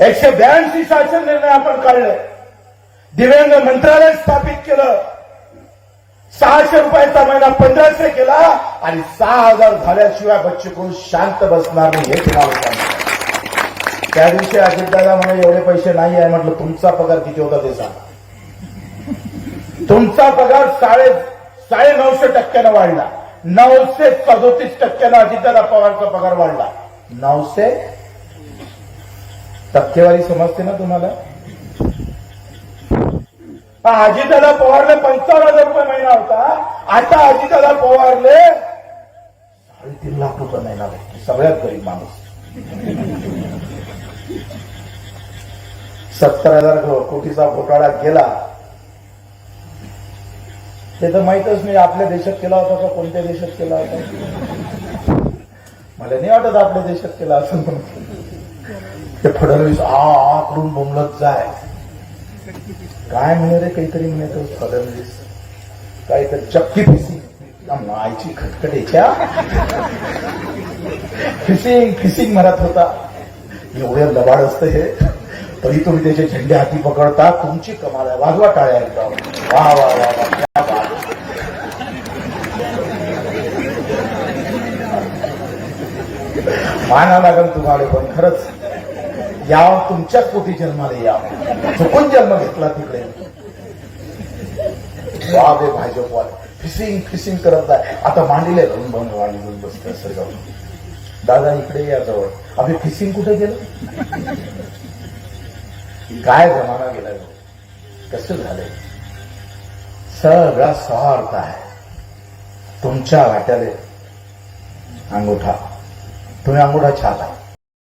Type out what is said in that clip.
एकशे ब्याऐंशी शासन निर्णय आपण काढले. दिव्यांग मंत्रालय स्थापित केलं. सहाशे रुपयाचा महिना पंधराशे केला आणि सहा हजार झाल्याशिवाय बच्चे कोण शांत बसणार नाही हे तुम्हाला त्या दिवशी अजितदादा म्हणे एवढे पैसे नाही आहे. म्हटलं तुमचा पगार किती होता ते सांग. तुमचा पगार साडे साडे नऊशे टक्क्यानं वाढला. नऊशे सदोतीस टक्क्यानं अजितदादा पवारचा पगार वाढला. नऊशे टक्केवारी समजते ना तुम्हाला? हा, अजितदादा पवारले पंचावन्न हजार रुपये महिना होता. आता अजितदादा पवारले साडेतीन लाख रुपये महिना भेटते सगळ्यात गरीब माणूस. सत्तर हजार कोटीचा घोटाळा केला. ते तर माहीतच नाही आपल्या देशात केला होता का कोणत्या देशात केला होता? मला नाही वाटत आपल्या देशात केला असं म्हणून. ते फडणवीस आ आ करून बोमलत जाय. काय म्हणे रे काहीतरी म्हणे तो फडणवीस. काहीतरी चक्की फिसी. मायची खटखटेच्या फिसिंग फिसिंग म्हणत होता. एवढं लबाड असतं हे. तरी तुम्ही त्याचे झेंडे हाती पकडता. तुमची कमाल आहे. वाजवा टाळ्या एकदम वा वा वा वा. माना लागेल तुम्हाला पण खरंच. याव तुमच्या पोटी जन्माला याव चुकून जन्म घेतला तिकडे. वा भाजपवाले फिसिंग फिसिंग करत आहे आता मांडीले धरून भरून वाणी घेऊन बसते सगळं दादा इकडे या जवळ. आम्ही फिसिंग कुठे गेलं काय जमाना गेला कसं झालंय? सगळा स्वार्थ आहे. तुमच्या वाट्याले अंगुठा. तुम्ही अंगुठा छाप आहे.